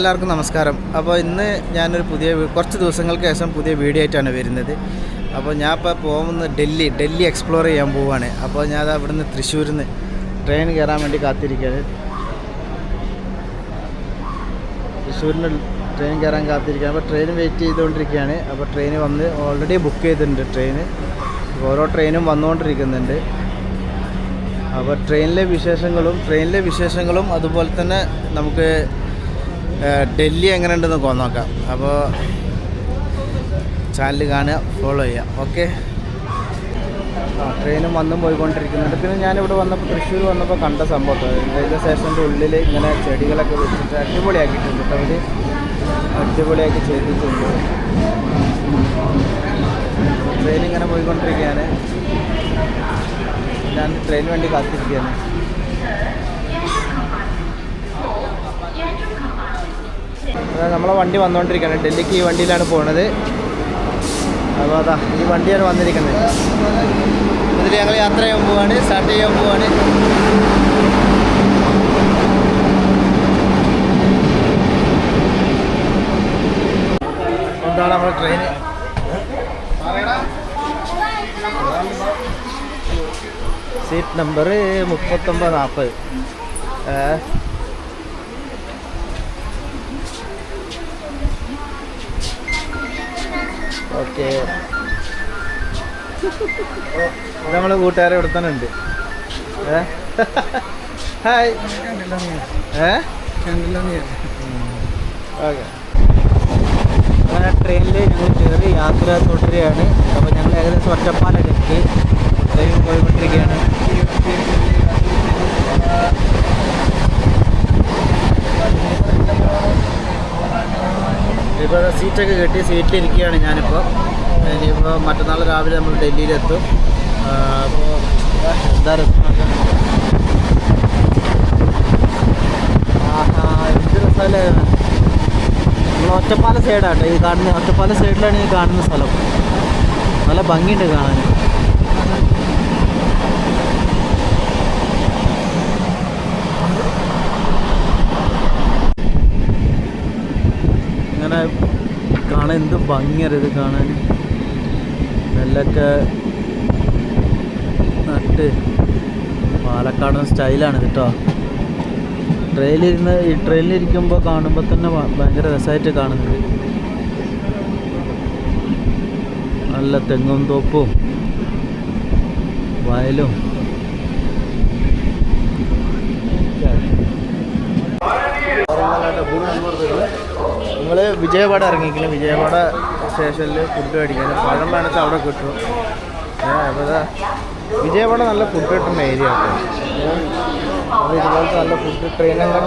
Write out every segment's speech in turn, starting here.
എല്ലാവർക്കും നമസ്കാരം. അപ്പോൾ ഇന്ന് ഞാനൊരു പുതിയ കുറച്ച് ദിവസങ്ങൾക്ക് ശേഷം പുതിയ വീഡിയോ ആയിട്ടാണ് വരുന്നത്. അപ്പോൾ ഞാൻ ഇപ്പോൾ പോകുന്നത് ഡൽഹി ഡൽഹി എക്സ്പ്ലോർ ചെയ്യാൻ പോവുകയാണ്. അപ്പോൾ ഞാൻ അവിടെ ഇവിടുന്ന് തൃശ്ശൂരിൽ നിന്ന് ട്രെയിൻ കയറാൻ വേണ്ടി കാത്തിരിക്കുകയാണ്. തൃശ്ശൂരിൽ നിന്ന് ട്രെയിൻ കയറാൻ കാത്തിരിക്കുകയാണ്. അപ്പോൾ ട്രെയിൻ വെയിറ്റ് ചെയ്തുകൊണ്ടിരിക്കുകയാണ്. അപ്പോൾ ട്രെയിൻ വന്ന് ഓൾറെഡി ബുക്ക് ചെയ്തിട്ടുണ്ട് ട്രെയിൻ ഓരോ ട്രെയിനും വന്നുകൊണ്ടിരിക്കുന്നുണ്ട്. അപ്പോൾ ട്രെയിനിലെ വിശേഷങ്ങളും ട്രെയിനിലെ വിശേഷങ്ങളും അതുപോലെ തന്നെ നമുക്ക് ഡൽഹി എങ്ങനെ ഉണ്ടെന്ന് നോക്കാം. അപ്പോൾ ചാനൽ കാണുക ഫോളോ ചെയ്യുക. ഓക്കെ ട്രെയിനും വന്നും പോയിക്കൊണ്ടിരിക്കുന്നുണ്ട്. പിന്നെ ഞാനിവിടെ വന്നപ്പോൾ തൃശ്ശൂർ വന്നപ്പോൾ കണ്ട സംഭവം റെയിൽവേ സ്റ്റേഷന്റെ ഉള്ളിൽ ഇങ്ങനെ ചെടികളൊക്കെ വെച്ചിട്ട് അടിപൊളിയാക്കിയിട്ടുണ്ട് അവർ അടിപൊളിയാക്കി ചെയ്തിട്ടുണ്ട്. ട്രെയിൻ ഇങ്ങനെ പോയിക്കൊണ്ടിരിക്കുകയാണ്. ഞാൻ ട്രെയിൻ വേണ്ടി കാത്തിരിക്കുകയാണ്. നമ്മളെ വണ്ടി വന്നുകൊണ്ടിരിക്കുകയാണ് ഡൽഹിക്ക് ഈ വണ്ടിയിലാണ് പോണത്. അപ്പോൾ അതാ ഈ വണ്ടിയാണ് വന്നിരിക്കുന്നത്. എന്നിട്ട് ഞങ്ങൾ യാത്ര ചെയ്യാൻ പോവാണ് സ്റ്റാർട്ട് ചെയ്യാൻ പോവാണ്. എന്താണ് നമ്മുടെ ട്രെയിൻ സീറ്റ് നമ്പർ മുപ്പത്തൊമ്പത് നാൽപ്പത് ഓക്കെ. നമ്മളെ കൂട്ടുകാരെ ഇവിടെ തന്നെ ഉണ്ട്. ഹായ്. ഏ? ഓക്കെ. ട്രെയിനിൽ ഞങ്ങൾ കയറി യാത്ര തുടരുകയാണ്. അപ്പോൾ ഞങ്ങൾ ഏകദേശം ഒറ്റപ്പാലൊക്കെ എത്തി. പോയിക്കൊണ്ടിരിക്കുകയാണ്. ഇപ്പോൾ സീറ്റൊക്കെ കിട്ടി സീറ്റിലിരിക്കുകയാണ് ഞാനിപ്പോൾ ഇനിയിപ്പോൾ മറ്റന്നാൾ രാവിലെ നമ്മൾ ഡൽഹിയിലെത്തും. അപ്പോൾ എന്താ രസമൊക്കെ എന്ത് രസമല്ലേ നമ്മൾ ഒറ്റപ്പാല സൈഡാട്ടോ ഈ കാണുന്ന. ഒറ്റപ്പാല സൈഡിലാണ് ഈ കാണുന്ന സ്ഥലം. നല്ല ഭംഗിയുണ്ട് കാണാൻ കാണാൻ എന്ത് ഭംഗിയാണ് ഇത് കാണാൻ. നെല്ലൊക്കെ നട്ട് പാലക്കാടൻ സ്റ്റൈലാണ് കേട്ടോ ട്രെയിനിലിരുന്ന് ഈ ട്രെയിനിലിരിക്കുമ്പോൾ കാണുമ്പോൾ തന്നെ ഭയങ്കര രസമായിട്ട് കാണുന്നത്. നല്ല തെങ്ങും തോപ്പും വയലും. നിങ്ങൾ വിജയവാഡ ഇറങ്ങിക്കില്ല വിജയവാഡ സ്റ്റേഷനിൽ ഫുഡ് കഴിക്കാൻ പഴം വേണമെച്ചാൽ അവിടെ കിട്ടും. അപ്പോൾ വിജയവാഡ നല്ല ഫുഡ് കിട്ടുന്ന ഏരിയ ആണ് അപ്പോൾ ഇതുപോലത്തെ നല്ല ഫുഡ് ട്രെയിനൊക്കെ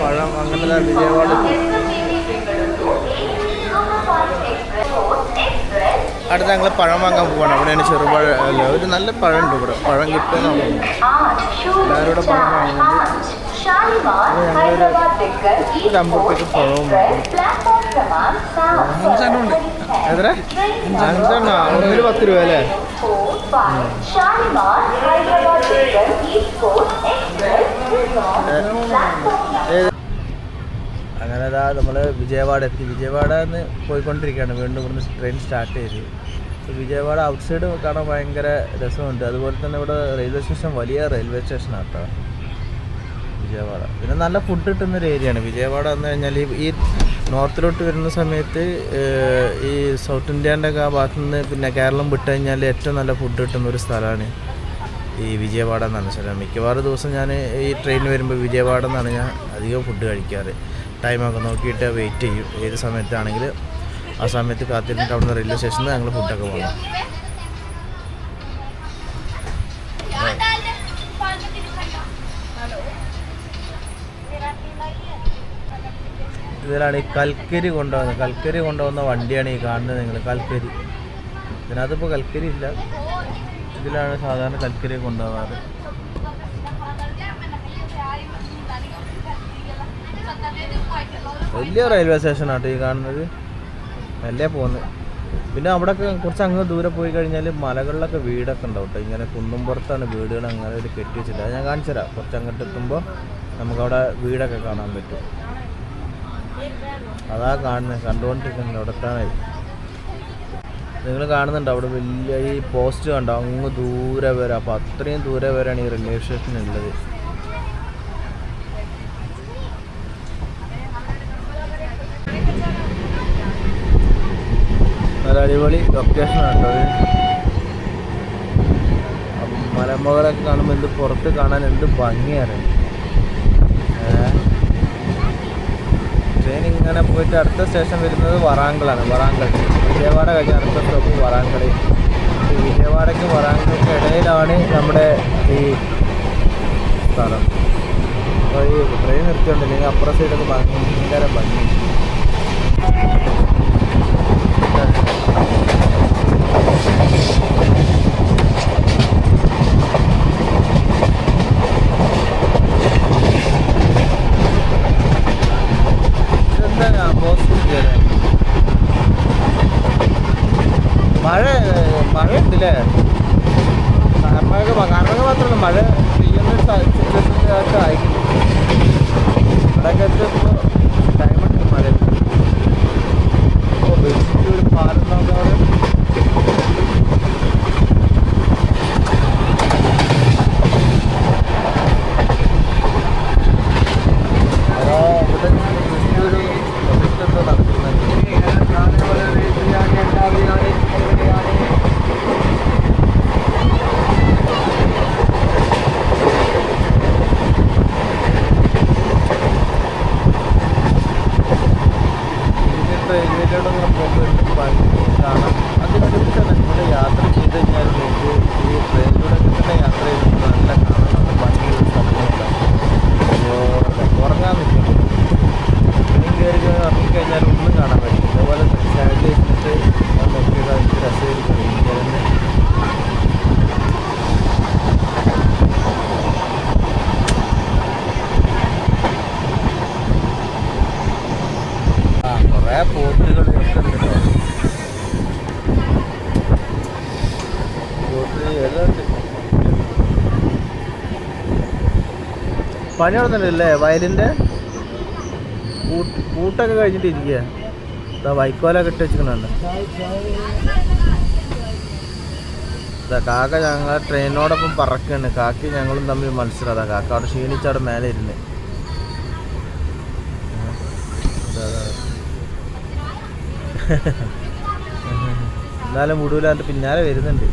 പഴം അങ്ങനെ വിജയവാഡ അടുത്ത ഞങ്ങൾ പഴം വാങ്ങാൻ പോവാണ്. അവിടെയാണ് ചെറുപഴ അല്ല ഒരു നല്ല പഴം ഉണ്ട് ഇവിടെ. പഴം കിട്ടുക എല്ലാവരും പഴം വാങ്ങുന്നുണ്ട്. ഒരു അമ്പത്തേക്ക് പഴവും എത്ര? അഞ്ചെണ്ണ പത്ത് രൂപ അല്ലേ? ഏത്? അതാ നമ്മൾ വിജയവാഡ എത്തി. വിജയവാഡ നിന്ന് പോയിക്കൊണ്ടിരിക്കുകയാണ്. വീണ്ടും ഇവിടുന്ന് ട്രെയിൻ സ്റ്റാർട്ട് ചെയ്ത്. വിജയവാഡ ഔട്ട് സൈഡ് കാണാൻ ഭയങ്കര രസമുണ്ട്. അതുപോലെ തന്നെ ഇവിടെ റെയിൽവേ സ്റ്റേഷൻ വലിയ റെയിൽവേ സ്റ്റേഷനാണ് കേട്ടോ വിജയവാഡ. പിന്നെ നല്ല ഫുഡ് കിട്ടുന്ന ഒരു ഏരിയയാണ് വിജയവാഡ എന്ന് കഴിഞ്ഞാൽ ഈ നോർത്തിലോട്ട് വരുന്ന സമയത്ത് ഈ സൗത്ത് ഇന്ത്യന്റെ ഒക്കെ ആ ഭാഗത്തു നിന്ന് പിന്നെ കേരളം വിട്ട് കഴിഞ്ഞാൽ ഏറ്റവും നല്ല ഫുഡ് കിട്ടുന്ന ഒരു സ്ഥലമാണ് ഈ വിജയവാഡ എന്നാണ് സ്ഥലം. മിക്കവാറും ദിവസം ഞാൻ ഈ ട്രെയിൻ വരുമ്പോൾ വിജയവാഡ എന്നാണ് ഞാൻ അധികം ഫുഡ് കഴിക്കാറ്. ടൈമൊക്കെ നോക്കിയിട്ട് വെയിറ്റ് ചെയ്യും. ഏത് സമയത്താണെങ്കിൽ ആ സമയത്ത് കാത്തിരുന്നിട്ട് അവിടുന്ന് റെയിൽവേ സ്റ്റേഷനിൽ ഞങ്ങൾ ഫുഡൊക്കെ പോകണം ഇതിലാണ് ഈ കൽക്കരി കൊണ്ടുപോകുന്നത് കൽക്കരി കൊണ്ടുപോകുന്ന വണ്ടിയാണ് ഈ കാണുന്നത് നിങ്ങൾ കൽക്കരി. ഇതിനകത്തിപ്പോൾ കൽക്കരി ഇല്ല. ഇതിലാണ് സാധാരണ കൽക്കരി കൊണ്ടുപോകാറ് വലിയ റെയിൽവേ സ്റ്റേഷൻ സ്റ്റേഷനാട്ടോ ഈ കാണുന്നത്. മെല്ലെ പോകുന്നത് പിന്നെ അവിടെയൊക്കെ കുറച്ച് അങ്ങ് ദൂരെ പോയി കഴിഞ്ഞാൽ മലകളിലൊക്കെ വീടൊക്കെ ഉണ്ടാവും കേട്ടോ ഇങ്ങനെ കുന്നും പുറത്താണ് വീടുകൾ അങ്ങനെ ഒരു കെട്ടി വെച്ചിട്ട്. അത് ഞാൻ കാണിച്ചു തരാം. കുറച്ച് അങ്ങോട്ട് എത്തുമ്പോൾ നമുക്കവിടെ വീടൊക്കെ കാണാൻ പറ്റും. അതാ കാണുന്നത്. കണ്ടുകൊണ്ടിരിക്കുന്നത് അവിടെ എത്താനായി നിങ്ങൾ കാണുന്നുണ്ട്? അവിടെ വലിയ ഈ പോസ്റ്റ് കണ്ടോ? അങ്ങ് ദൂരെ വരെ. അപ്പോൾ അത്രയും ദൂരെ വരെയാണ് ഈ റെയിൽവേ സ്റ്റേഷൻ ഉള്ളത്. നല്ല അടിപൊളി ലൊക്കേഷൻ കേട്ടോ മലമുകളൊക്കെ കാണുമ്പോൾ എന്ത് പുറത്ത് കാണാൻ എന്ത് ഭംഗിയാണ്. ട്രെയിൻ ഇങ്ങനെ പോയിട്ട് അടുത്ത സ്റ്റേഷൻ വരുന്നത് വറാങ്കളാണ് വറാങ്കൾ വിജയവാഡ കഴിഞ്ഞ അടുത്ത സ്റ്റോപ്പ് വറാങ്കൾ ഈ വിജയവാഡയ്ക്ക് വറാങ്കൾക്ക് ഇടയിലാണ് നമ്മുടെ ഈ സ്ഥലം. അപ്പോൾ ഈ ട്രെയിൻ നിർത്തിയിട്ടുണ്ടെങ്കിൽ അപ്പുറ സൈഡൊക്കെ ഭയങ്കര ഭംഗി Thank you. പണി നടന്നില്ലല്ലേ വയലിന്റെ കൂട്ടൊക്കെ കഴിഞ്ഞിട്ട് ഇരിക്കുക. ഇതാ വൈക്കോലൊക്കെ ഇട്ട് വെച്ചിരിക്കുന്നുണ്ട്. ഇതാ കാക്ക ഞങ്ങൾ ട്രെയിനോടൊപ്പം പറക്കുകയാണ്. കാക്കി ഞങ്ങളും തമ്മിൽ മത്സരം. അതാ കാക്ക അവിടെ ക്ഷീണിച്ച് അവിടെ മേലെ ഇരുന്ന്. എന്നാലും മുടുവിലാണ്ട് പിന്നാലെ വരുന്നുണ്ട്.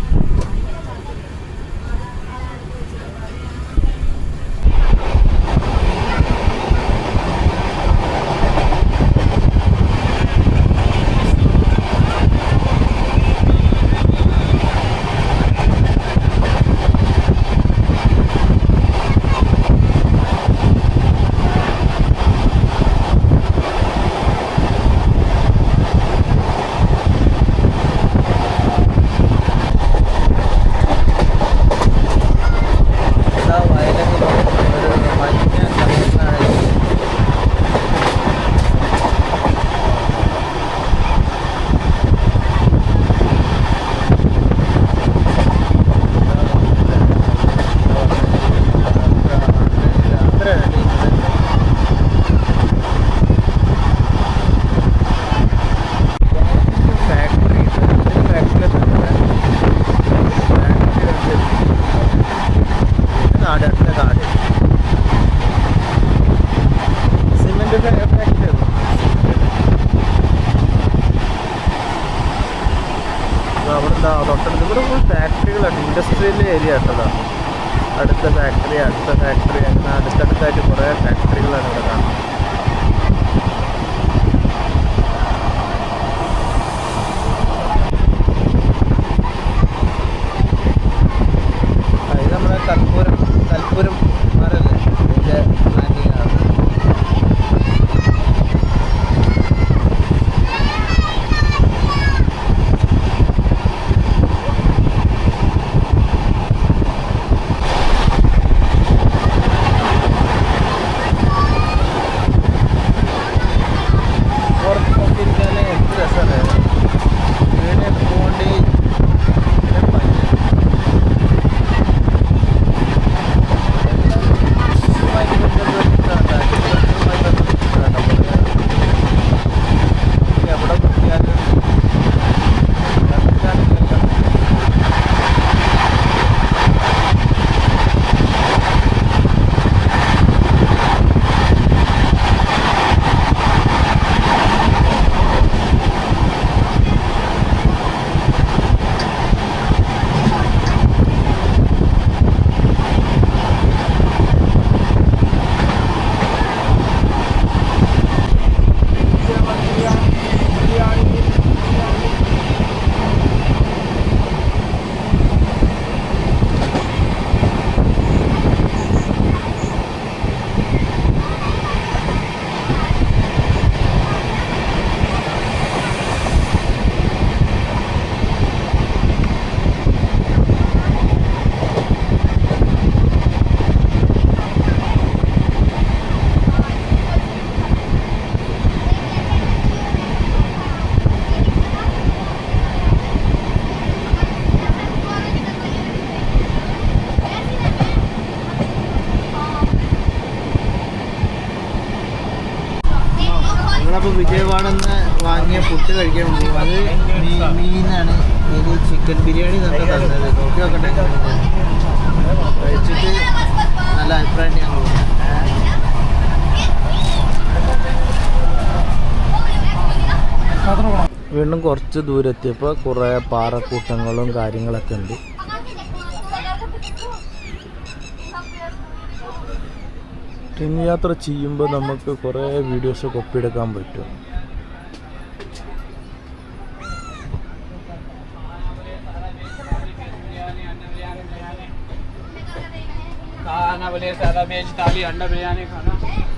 വാങ്ങിയ ഫുഡ് കഴിക്കാൻ പോകും. അത് മീനാണ്. ഇത് ചിക്കൻ ബിരിയാണി തന്നെ തന്നത്. നോക്കി നോക്കട്ടെ. കഴിച്ചിട്ട് നല്ല അഭിപ്രായം ഞാൻ വീണ്ടും കുറച്ച് ദൂരെത്തിയപ്പോൾ കുറേ പാറക്കൂട്ടങ്ങളും കാര്യങ്ങളൊക്കെ ഉണ്ട്. ട്രെയിൻ യാത്ര ചെയ്യുമ്പോൾ നമുക്ക് കുറേ വീഡിയോസ് ഒപ്പിയെടുക്കാൻ പറ്റും. साथ अभी अंडा बिरयानी खाना।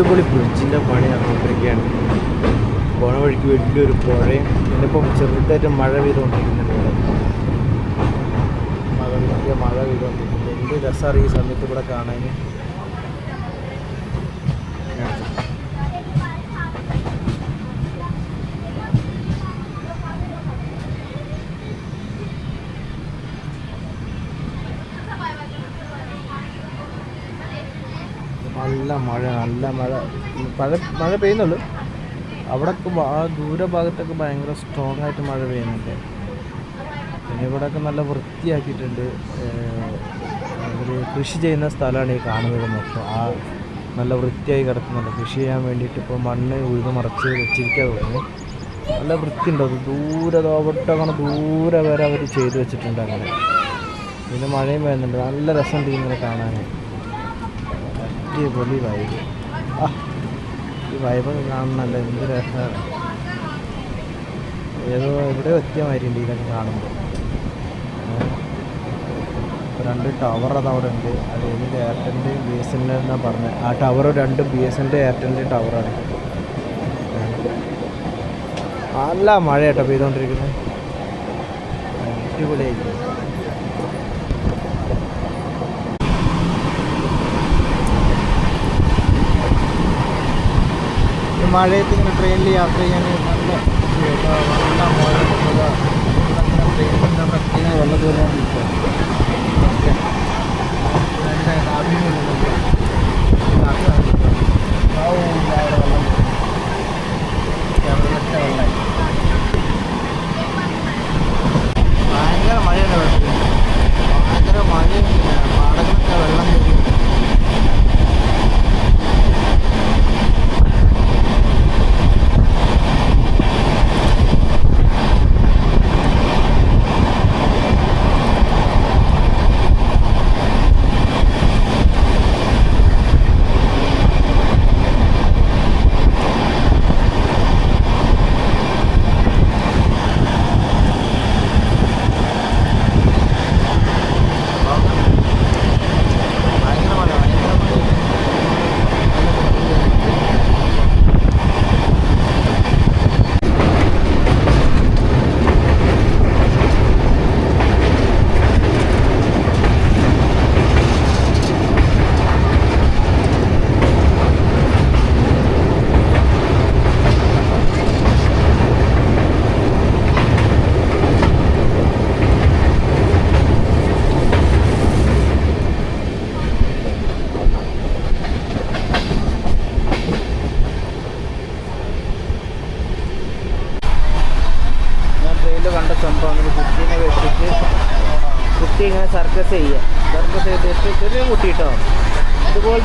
അടിപൊളി ബ്രിഡ്ജിന്റെ പണി നടന്നുകൊണ്ടിരിക്കുകയാണ് പോണ വഴിക്ക് വലിയൊരു പുഴയും ഇന്നിപ്പം ചെറുതായിട്ട് മഴ പെയ്തുകൊണ്ടിരിക്കുന്നുണ്ട്. മഴ മഴ പെയ്തുകൊണ്ടിരിക്കുന്നുണ്ട്. എന്ത് രസമാണ് ഈ സമയത്ത് ഇവിടെ കാണാൻ നല്ല മഴ നല്ല മഴ. മഴ മഴ പെയ്യുന്നുള്ളൂ അവിടെ ആ ദൂരഭാഗത്തൊക്കെ ഭയങ്കര സ്ട്രോങ് ആയിട്ട് മഴ പെയ്യുന്നുണ്ട്. പിന്നെ ഇവിടെയൊക്കെ നല്ല വൃത്തിയാക്കിയിട്ടുണ്ട്. ഒരു കൃഷി ചെയ്യുന്ന സ്ഥലമാണ് ഈ കാണുന്നത് മൊത്തം. ആ നല്ല വൃത്തിയായി കിടക്കുന്നുണ്ട്. കൃഷി ചെയ്യാൻ വേണ്ടിയിട്ട് ഇപ്പോൾ മണ്ണ് ഉഴുത് മറച്ച് വെച്ചിരിക്കാതെ തുടങ്ങി നല്ല വൃത്തിയുണ്ട്. അത് ദൂരെ തോപട്ട് അങ്ങനെ ദൂരെ വരെ അവർ ചെയ്ത് വെച്ചിട്ടുണ്ട് അങ്ങനെ. പിന്നെ മഴയും വരുന്നുണ്ട് നല്ല രസമുണ്ട് ഇങ്ങനെ കാണാൻ. അടിപൊളി വൈബ് ഈ വൈബ് കാണുന്നല്ല എന്ത് രസമാണ് ഏതോ എവിടെ എത്തിയ ഇതൊക്കെ കാണുമ്പോൾ രണ്ട് ടവർ അത് അവിടെ ഉണ്ട്. അത് ഇതിന്റെ എയർടെലിന്റെയും ബി എസ് എന്റെ എന്നാണ് പറഞ്ഞത് ആ ടവർ രണ്ട് ബി എസ് എന്റെ എയർടെലിന്റെയും ടവറാണ് നല്ല മഴ കേട്ടോ പെയ്തുകൊണ്ടിരിക്കുന്നത് അടിപൊളിയായിരിക്കും ഈ മഴയത്ത് ഇങ്ങനെ ട്രെയിനിൽ യാത്ര ചെയ്യാൻ നല്ല. നല്ല ട്രെയിനിന്റെ ഇങ്ങനെ വെള്ളം കയറിക്കൊണ്ടിരിക്കുക ഓക്കെ എന്റെ അഭിമുഖം ഭയങ്കര മഴയാണ് വെള്ളത്തിൽ ഭയങ്കര മഴ പാടങ്ങളൊക്കെ വെള്ളം കയറി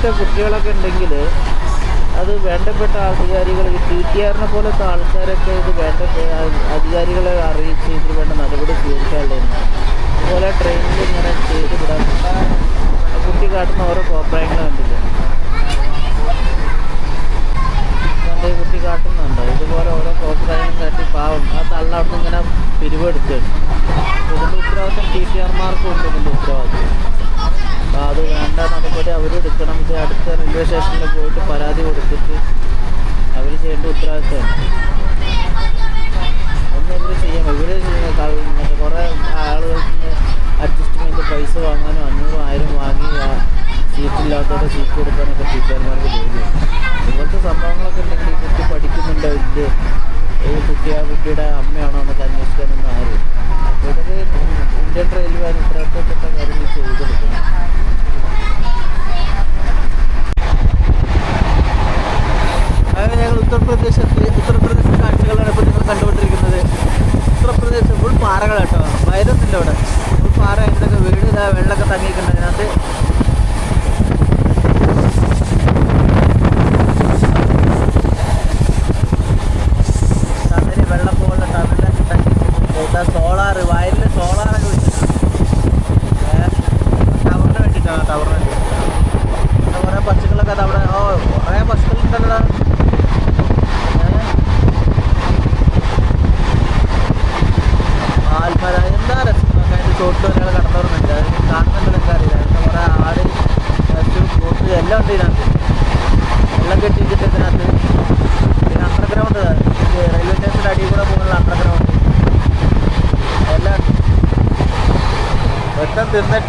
അങ്ങനത്തെ കുട്ടികളൊക്കെ ഉണ്ടെങ്കിൽ അത് വേണ്ടപ്പെട്ട അധികാരികൾ ടി ടി ആറിനെ പോലത്തെ ആൾക്കാരൊക്കെ ഇത് വേണ്ട അധികാരികളെ അറിയിച്ച് ഇതിന് വേണ്ട നടപടി സ്വീകരിക്കാറുണ്ടായിരുന്നു അതുപോലെ ട്രെയിനിൽ ഇങ്ങനെ ചെയ്ത് വിടാൻ കുട്ടി കാട്ടുന്ന ഓരോ കോപ്രായങ്ങൾ കണ്ടില്ല? കണ്ട് കുട്ടി കാട്ടുന്നുണ്ടോ? ഇതുപോലെ ഓരോ കോപ്രായങ്ങളും കാട്ടി പാവം. ആ തള്ള അവിടെ ഇങ്ങനെ പിരിവെടുക്കുകയാണ് ഇതിന്റെ ഉത്തരവാദിത്തം ടി ടി ആർമാർക്കും ഉണ്ട് ഇതിന്റെ ഉത്തരവാദിത്തം. നമുക്ക് അടുത്ത റെയിൽവേ സ്റ്റേഷനിൽ പോയിട്ട് പരാതി കൊടുത്തിട്ട് അവർ ചെയ്യേണ്ട ഉത്തരവാദിത്തമാണ്. ഒന്നും ഇവർ ചെയ്യാം ഇവർ കുറേ ആളുകൾക്ക് അഡ്ജസ്റ്റ്മെന്റ് പൈസ വാങ്ങാനും അഞ്ഞൂറും ആയിരം വാങ്ങി സീറ്റില്ലാത്തവരുടെ സീറ്റ് കൊടുക്കാനൊക്കെ ടീച്ചർമാർക്ക് ജോലിയാണ് ഇങ്ങനത്തെ സംഭവങ്ങളൊക്കെ ഉണ്ടെങ്കിൽ ഈ കുട്ടി പഠിക്കുന്നുണ്ടോ ഇല്ലേ? ഈ കുട്ടി ആ കുട്ടിയുടെ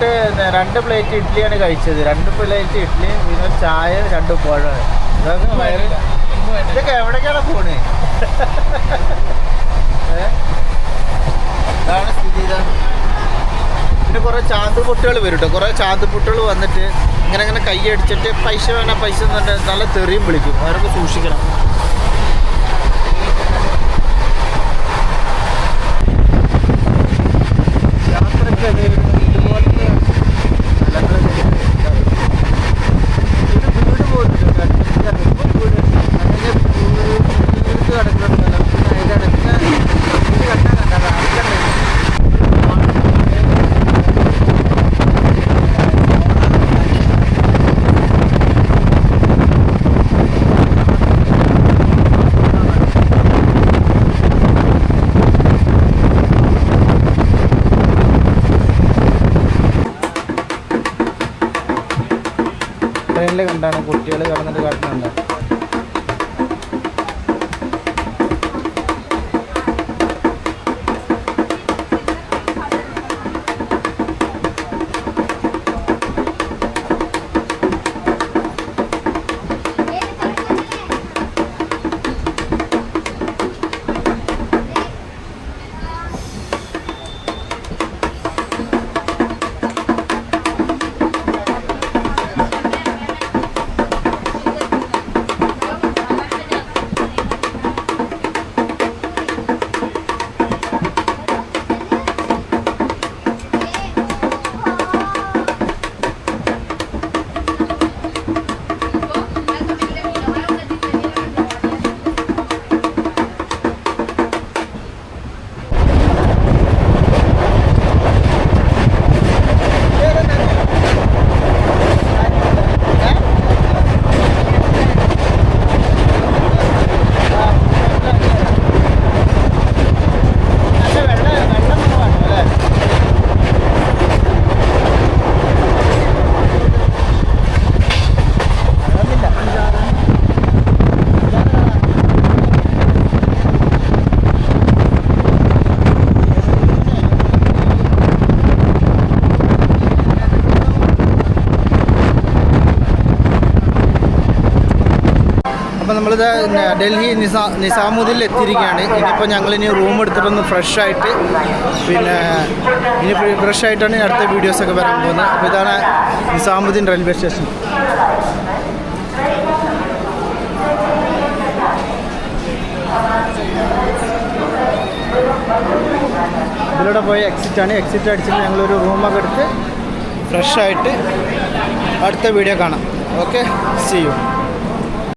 ഒറ്റം തിന്നിട്ട് രണ്ട് പ്ലേറ്റ് ഇഡ്ഡലിയാണ് കഴിച്ചത്. രണ്ട് പ്ലേറ്റ് ഇഡ്ഡലിയും പിന്നെ ചായ രണ്ട് പഴമാണ് ഇതൊക്കെ വയറ് ഇതൊക്കെ എവിടേക്കാണ് പോണ്? ഇതാണ് സ്ഥിതി പിന്നെ കുറേ ചാന്ത് പൊട്ടുകൾ വരും കേട്ടോ കുറേ ചാന്ത് പൊട്ടുകൾ വന്നിട്ട് ഇങ്ങനെ ഇങ്ങനെ കൈ അടിച്ചിട്ട് പൈസ വേണം പൈസ നല്ല തെറിയും വിളിക്കും. അവരൊക്കെ സൂക്ഷിക്കണം. ട്രെയിനിൽ കണ്ടാണ് കുട്ടികൾ കിടന്നിട്ട് കാട്ടുന്നുണ്ട്. നമ്മളിത് ഡൽഹി നിസാ നിസാമുദ്ദീനിൽ എത്തിയിരിക്കുകയാണ് ഇനിയിപ്പോൾ ഞങ്ങളിനി റൂം എടുത്തിട്ടൊന്ന് ഫ്രഷായിട്ട് പിന്നെ ഇനി ഫ്രഷ് ആയിട്ടാണ് ഇനി അടുത്ത വീഡിയോസൊക്കെ വരാൻ പോകുന്നത്. അപ്പോൾ ഇതാണ് നിസാമുദ്ദീൻ റെയിൽവേ സ്റ്റേഷൻ ഇതിലൂടെ പോയി എക്സിറ്റ് ആണ്. എക്സിറ്റ് അടിച്ചിട്ട് ഞങ്ങളൊരു റൂമൊക്കെ എടുത്ത് ഫ്രഷായിട്ട് അടുത്ത വീഡിയോ കാണാം. Okay C U